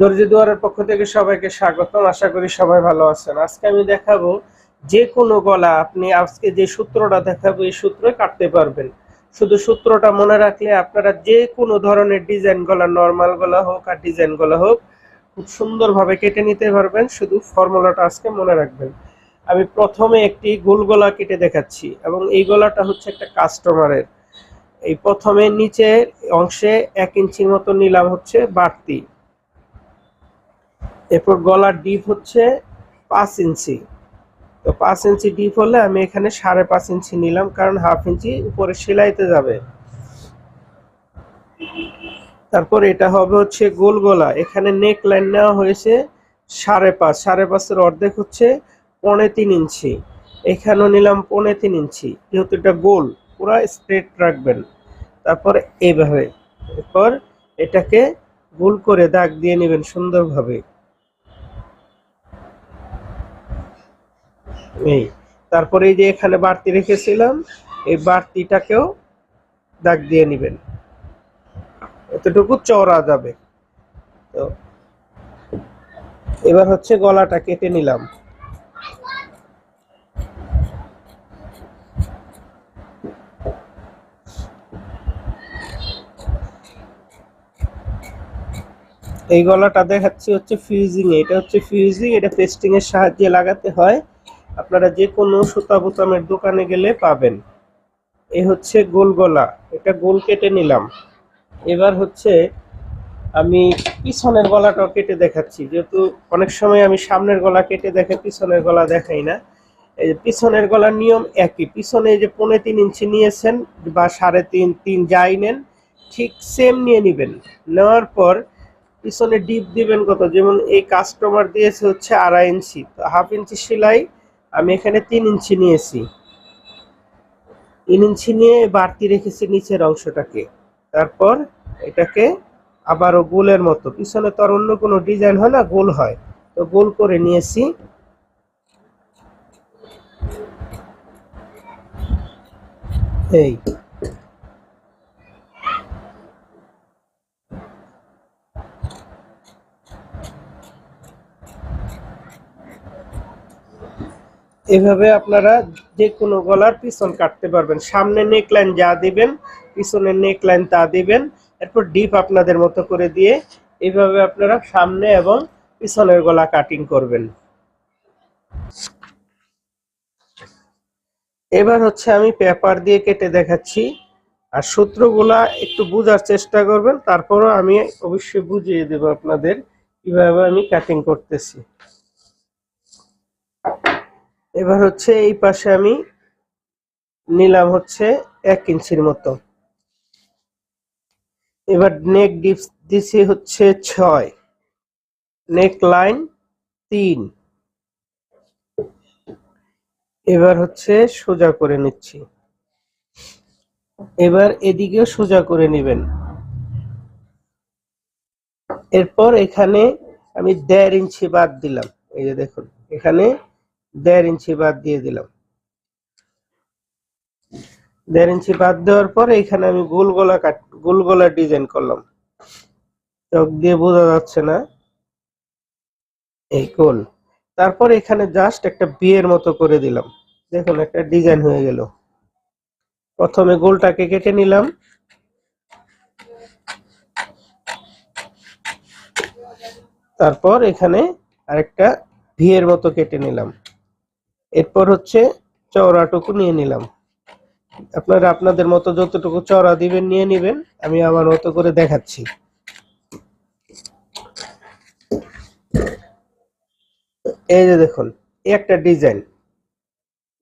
দর্জি দুয়ারের পক্ষ থেকে সবাইকে স্বাগতম। আশা করি সবাই ভালো আছেন। আজকে আমি দেখাবো যে কোনো গলা আপনি আজকে যে সূত্রটা দেখাবো, এই সূত্র কাটতে পারবেন। শুধু সূত্রটা মনে রাখলে আপনারা যে কোনো ধরনের ডিজাইন গলা, নর্মাল গলা হোক আর ডিজাইন গলা হোক, খুব সুন্দরভাবে কেটে নিতে পারবেন। শুধু ফর্মুলাটা আজকে মনে রাখবেন। আমি প্রথমে একটি গোল গলা কেটে দেখাচ্ছি এবং এই গলাটা হচ্ছে একটা কাস্টমারের। এই প্রথমে নিচের অংশে এক ইঞ্চির মতো নিলাম হচ্ছে বাড়তি। এরপর গলার ডিপ হচ্ছে পাঁচ ইঞ্চি। তো পাঁচ ইঞ্চি ডিপ হলে আমি এখানে সাড়ে পাঁচ ইঞ্চি নিলাম, কারণ হাফ ইঞ্চি উপরে সেলাইতে যাবে। তারপর এটা হবে হচ্ছে গোল গলা। এখানে নেক লাইন নেওয়া হয়েছে সাড়ে পাঁচ। সাড়ে পাঁচের অর্ধেক হচ্ছে পনে তিন ইঞ্চি। এখানেও নিলাম পনে তিন ইঞ্চি। যেহেতু এটা গোল, পুরো স্ট্রেট রাখবেন। তারপর এইভাবে এরপর এটাকে গোল করে দাগ দিয়ে নেবেন সুন্দরভাবে। এই, তারপরে এই যে এখানে বাড়তি রেখেছিলাম, এই বাড়তিটাকেও দাগ দিয়ে নেবেন। এতটুকু চওড়া যাবে। তো এবার হচ্ছে গলাটা কেটে নিলাম। এই গলাটা দেখাচ্ছি হচ্ছে ফিউজিং এটা হচ্ছে ফিউজিং, এটা পেস্টিং এর সাহায্যে লাগাতে হয়। আপনারা যে কোনো সুতা বোতামের দোকানে গেলে পাবেন। এ হচ্ছে গোল গলা। এটা গোল কেটে নিলাম। এবার হচ্ছে আমি পিছনের গলাটাও কেটে দেখাচ্ছি। যেহেতু অনেক সময় আমি সামনের গলা কেটে দেখে পিছনের গলা দেখাই না। এই পিছনের গলার নিয়ম একই। পিছনে যে পৌনে তিন ইঞ্চি নিয়েছেন বা সাড়ে তিন তিন যাই নেন, ঠিক সেম নিয়ে নেবেন। নেওয়ার পর পিছনে ডিপ দিবেন কত? যেমন এই কাস্টমার দিয়েছে হচ্ছে আড়াই ইঞ্চি। তো হাফ ইঞ্চি সেলাই আমি এখানে তিন ইঞ্চি নিয়েছি। তিন ইঞ্চি নিয়ে বাড়তি রেখেছি নিচের অংশটাকে। তারপর এটাকে আবারও গোলের মতো। পিছনে তো আর অন্য কোনো ডিজাইন হয় না, গোল হয়। তো গোল করে নিয়েছি। এই। এভাবে আপনারা যে কোনো গলার পিছন কাটতে পারবেন। সামনে নেকলাইন যা দিবেন পিছনের নেকলাইন তা দিবেন, এরপর ডিপ আপনাদের মতো করে দিয়ে এভাবে আপনারা সামনে এবং পিছনের গলা কাটিং করবেন। এবার হচ্ছে আমি পেপার দিয়ে কেটে দেখাচ্ছি। আর সূত্রগুলা একটু বোঝার চেষ্টা করবেন, তারপরও আমি অবশ্যই বুঝিয়ে দেব আপনাদের কীভাবে আমি কাটিং করতেছি। এবার হচ্ছে এই পাশে আমি নিলাম হচ্ছে এক ইঞ্চির মতো। এবার নেক ডিপস দিছি হচ্ছে ছয়। নেক লাইন তিন। এবার হচ্ছে সোজা করে নিচ্ছি। এবার এদিকেও সোজা করে নেবেন। এরপর এখানে আমি দেড় ইঞ্চি বাদ দিলাম। এই যে দেখুন, এখানে দেড় ইঞ্চি বাদ দিয়ে দিলাম। দেড় ইঞ্চি বাদ দেওয়ার পর এখানে আমি গোল গলা কাট, গোল গলা ডিজাইন করলাম। চোখ দিয়ে বোঝা যাচ্ছে না। এই গোল। তারপর এখানে জাস্ট একটা বিয়ের মতো করে দিলাম। দেখুন, একটা ডিজাইন হয়ে গেল। প্রথমে গোলটাকে কেটে নিলাম। তারপর এখানে আরেকটা ভিয়ের মতো কেটে নিলাম। এরপর হচ্ছে চওড়াটুকু নিয়ে নিলাম। আপনারা আপনাদের মতো যতটুকু চওড়া দিবেন, নিয়ে নিবেন, আমি আমার মতো করে দেখাচ্ছি। এই যে দেখুন একটা ডিজাইন।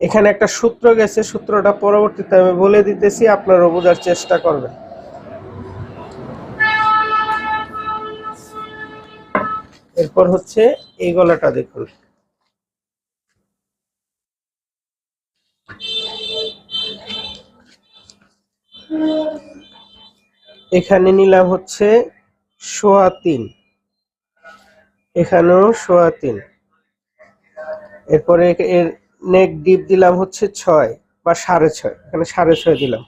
এখানে একটা সূত্র গেছে, সূত্রটা পরবর্তীতে আমি বলে দিতেছি, আপনারা বোঝার চেষ্টা করবেন। এরপর হচ্ছে এই গলাটা দেখুন। এখানে নিলাম হচ্ছে সোয়া তিন। এখানেও সোয়া তিন। এরপরে এর নেক ডিপ দিলাম হচ্ছে ছয় বা সাড়ে ছয়। এখানে সাড়ে ছয় দিলাম।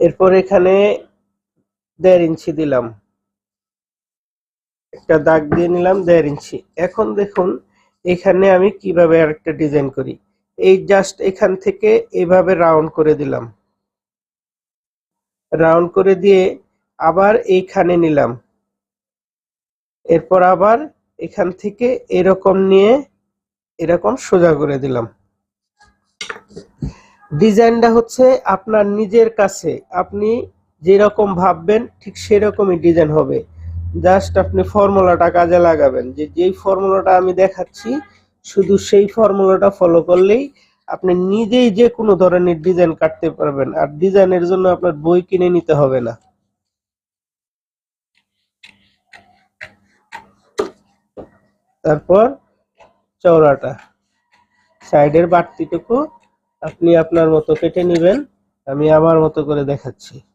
এরপর এখানে দেড় ইঞ্চি দিলাম। একটা দাগ দিয়ে নিলাম দেড় ইঞ্চি। এখন দেখুন এখানে আমি কীভাবে আরেকটা ডিজাইন করি? এই জাস্ট এখান থেকে এভাবে রাউন্ড করে দিলাম। রাউন্ড করে দিয়ে আবার এইখানে নিলাম। এরপর আবার এখান থেকে এরকম নিয়ে এরকম সোজা করে দিলাম। ডিজাইনটা হচ্ছে আপনার নিজের কাছে। আপনি যেরকম ভাববেন ঠিক সেরকমই ডিজাইন হবে। জাস্ট আপনি ফর্মুলাটা কাজে লাগাবেন। যে যেই ফর্মুলাটা আমি দেখাচ্ছি, শুধু সেই ফর্মুলাটা ফলো করলেই আপনি নিজেই যে কোনো ধরনের ডিজাইন কাটতে পারবেন। আর ডিজাইনের জন্য আপনার বই কিনে নিতে হবে না। তারপর চওড়াটা। সাইডের বাড়তিটুকু আপনি আপনার মতো কেটে নেবেন। আমি আমার মতো করে দেখাচ্ছি।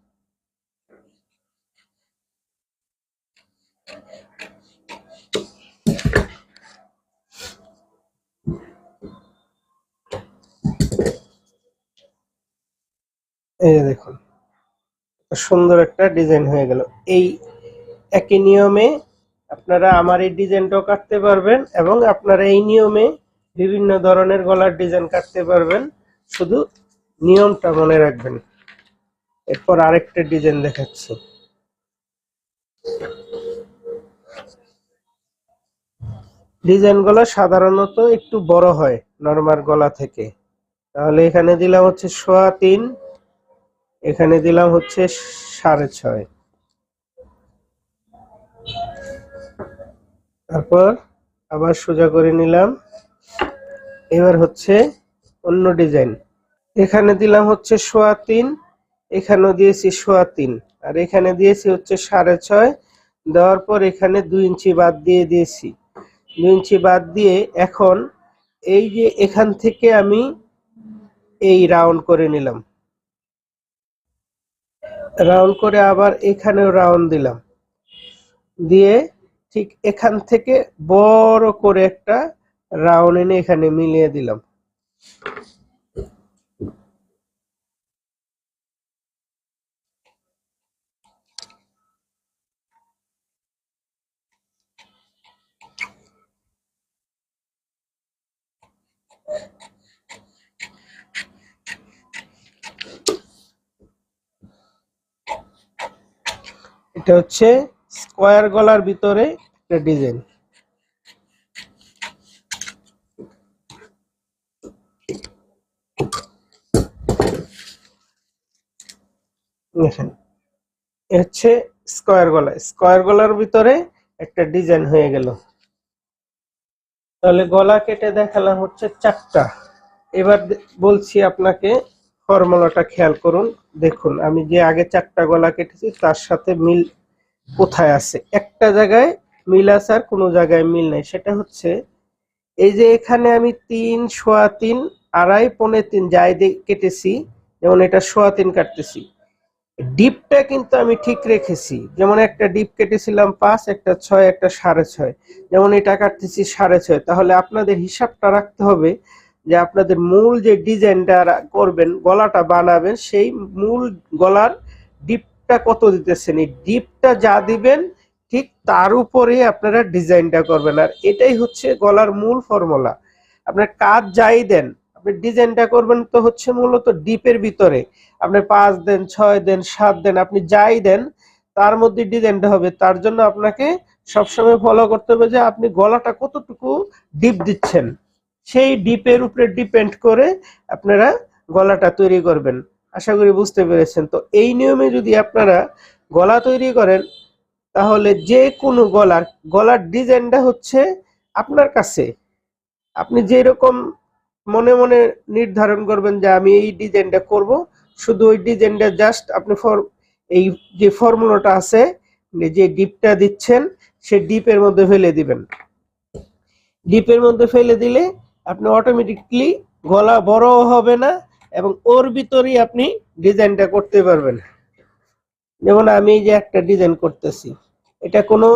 এই দেখুন সুন্দর একটা ডিজাইন হয়ে গেল। এই একই নিয়মে আপনারা আমার এই ডিজাইনটাও কাটতে পারবেন এবং আপনারা এই নিয়মে বিভিন্ন ধরনের গলার ডিজাইন কাটতে পারবেন। শুধু নিয়মটা মনে রাখবেন। এরপর আরেকটা ডিজাইন দেখাচ্ছি। ডিজাইন গলা সাধারণত একটু বড় হয় নর্মাল গলা থেকে। তাহলে এখানে দিলাম হচ্ছে সোয়া তিন। এখানে দিলাম হচ্ছে সাড়ে ছয়। তারপর আবার সোজা করে নিলাম। এবার হচ্ছে অন্য ডিজাইন। এখানে দিলাম হচ্ছে সোয়া তিন, এখানেও দিয়েছি সোয়া তিন। আর এখানে দিয়েছি হচ্ছে সাড়ে ছয়। দেওয়ার পর এখানে দুই ইঞ্চি বাদ দিয়ে দিয়েছি। দুই ইঞ্চি বাদ দিয়ে এখন এই যে এখান থেকে আমি এই রাউন্ড করে নিলাম। রাউন্ড করে আবার এখানেও রাউন্ড দিলাম। দিয়ে ঠিক এখান থেকে বড় করে একটা রাউন্ড এনে এখানে মিলিয়ে দিলাম। এটা হচ্ছে স্কোয়ার গলার ভিতরে একটা ডিজাইন। হচ্ছে স্কোয়ার গলা। স্কোয়ার গলার ভিতরে একটা ডিজাইন হয়ে গেল। তাহলে গলা কেটে দেখালাম হচ্ছে চারটা। এবার বলছি আপনাকে ফর্মুলাটা খেয়াল করুন। দেখুন, আমি যে আগে চারটা গলা কেটেছি, তার সাথে মিল কোথায় আছে? একটা জায়গায় মিল আছে আর কোনো জায়গায় মিল নাই। সেটা হচ্ছে, এই যে এখানে আমি তিন, সোয়া তিন, আড়াই, পৌনে তিন যাই কেটেছি, যেমন এটা সোয়া তিন কাটতেছি। ডিপটা কিন্তু আমি ঠিক রেখেছি। যেমন একটা ডিপ কেটেছিলাম পাঁচ, একটা ছয়, একটা সাড়ে ছয়। যেমন এটা কাটতেছি সাড়ে ছয়। তাহলে আপনাদের হিসাবটা রাখতে হবে যে আপনাদের মূল যে ডিজাইনটা করবেন, গলাটা বানাবেন, সেই মূল গলার ডিপটা কত দিতেছেন? এই ডিপটা যা দিবেন, ঠিক তার উপরে আপনারা ডিজাইনটা করবেন। আর এটাই হচ্ছে গলার মূল ফর্মুলা। আপনার কাজ যাই দেন, আপনি ডিজাইনটা করবেন তো হচ্ছে মূলত ডিপের ভিতরে। আপনি পাঁচ দেন, ছয় দেন, সাত দেন, আপনি যাই দেন, তার মধ্যে ডিজাইনটা হবে। তার জন্য আপনাকে সবসময় ফলো করতে হবে যে আপনি গলাটা কতটুকু ডিপ দিচ্ছেন। সেই ডিপের উপরে ডিপেন্ড করে আপনারা গলাটা তৈরি করবেন। আশা করি বুঝতে পেরেছেন। তো এই নিয়মে যদি আপনারা গলা তৈরি করেন, তাহলে যে কোনো গলার গলার ডিজাইনটা হচ্ছে আপনার কাছে। আপনি যেরকম মনে মনে নির্ধারণ করবেন যে আমি এই ডিজাইনটা করব, শুধু ওই ডিজাইনটা জাস্ট আপনি ফর, এই যে ফর্মুলাটা আছে যে ডিপটা দিচ্ছেন, সে ডিপের মধ্যে ফেলে দিবেন। ডিপের মধ্যে ফেলে দিলে আপনি অটোমেটিকলি গলা বড়ও হবে না এবং ওর ভিতরেই আপনি ডিজাইনটা করতে পারবেন। যেমন আমি যে একটা ডিজাইন করতেছি, এটা কোনো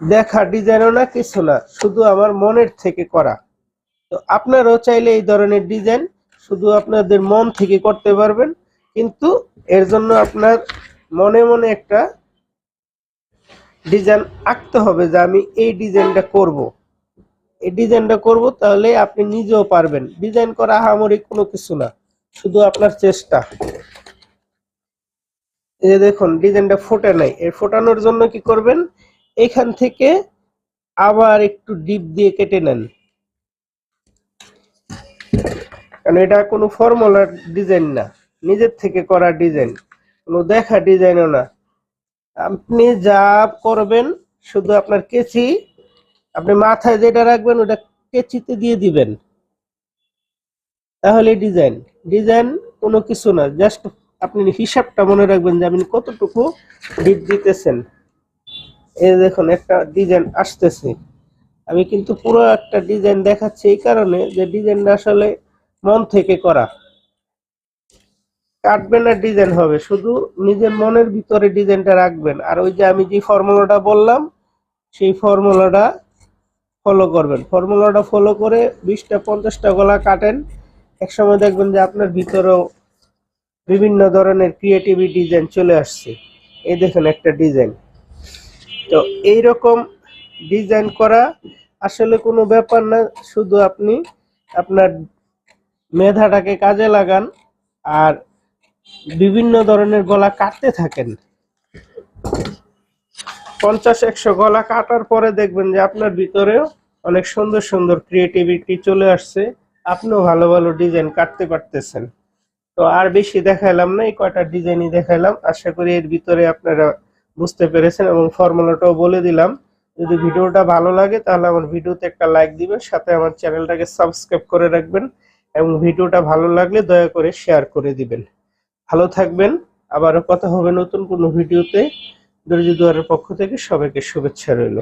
দেখা ডিজাইনও না, কিছু না, শুধু আমার মনের থেকে করা। তো আপনারাও চাইলে এই ধরনের ডিজাইন শুধু আপনাদের মন থেকে করতে পারবেন, কিন্তু এর জন্য আপনার মনে মনে একটা ডিজাইন আঁকতে হবে যে আমি এই ডিজাইনটা করব। এই ডিজাইনটা করব তাহলে আপনি নিজেও পারবেন। ডিজাইন করা আহামরি কোনো কিছু না, শুধু আপনার চেষ্টা। এই যে দেখুন ডিজাইনটা ফোটে নাই। এর ফোটানোর জন্য কি করবেন? এখান থেকে আবার একটু ডিপ দিয়ে কেটে নেন। কারণ এটা কোনো ফর্মুলার ডিজাইন না, নিজের থেকে করা ডিজাইন কোনো দেখা ডিজাইনও না। আপনি যা করবেন, শুধু আপনার কেচি আপনি মাথায় যেটা রাখবেন, ওটা কেচিতে দিয়ে দিবেন। তাহলে ডিজাইন ডিজাইন কোনো কিছু না, জাস্ট আপনি হিসাবটা মনে রাখবেন যে আপনি কতটুকু ডিপ দিতেছেন। এই দেখুন, একটা ডিজাইন আসতেছে। আমি কিন্তু পুরো একটা ডিজাইন দেখাচ্ছি এই কারণে যে ডিজাইনটা আসলে মন থেকে করা। কাটবেন আর ডিজাইন হবে, শুধু নিজের মনের ভিতরে ডিজাইনটা রাখবেন। আর ওই যে আমি যে ফর্মুলাটা বললাম, সেই ফর্মুলাটা ফলো করবেন। ফর্মুলাটা ফলো করে বিশটা, পঞ্চাশটা গলা কাটেন। একসময় দেখবেন যে আপনার ভিতরেও বিভিন্ন ধরনের ক্রিয়েটিভ ডিজাইন চলে আসছে। এই দেখেন একটা ডিজাইন তো এই রকম ডিজাইন করা আসলে কোনো ব্যাপার না, শুধু আপনি আপনার মেধাটাকে কাজে লাগান আর বিভিন্ন ধরনের গলা কাটতে থাকেন। পঞ্চাশ, একশো গলা কাটার পরে দেখবেন যে আপনার ভিতরেও অনেক সুন্দর সুন্দর ক্রিয়েটিভিটি চলে আসছে। আপনিও ভালো ভালো ডিজাইন কাটতে পারতেছেন। তো আর বেশি দেখাইলাম না, এই কয়টা ডিজাইনই দেখাইলাম। আশা করি এর ভিতরে আপনারা বুঝতে পেরেছেন এবং ফর্মুলাটাও বলে দিলাম। যদি ভিডিওটা ভালো লাগে তাহলে আমার ভিডিওতে একটা লাইক দিবেন, সাথে আমার চ্যানেলটাকে সাবস্ক্রাইব করে রাখবেন এবং ভিডিওটা ভালো লাগলে দয়া করে শেয়ার করে দিবেন। ভালো থাকবেন, আবারও কথা হবে নতুন কোনো ভিডিওতে। দর্জি দুয়ারের পক্ষ থেকে সবাইকে শুভেচ্ছা রইল।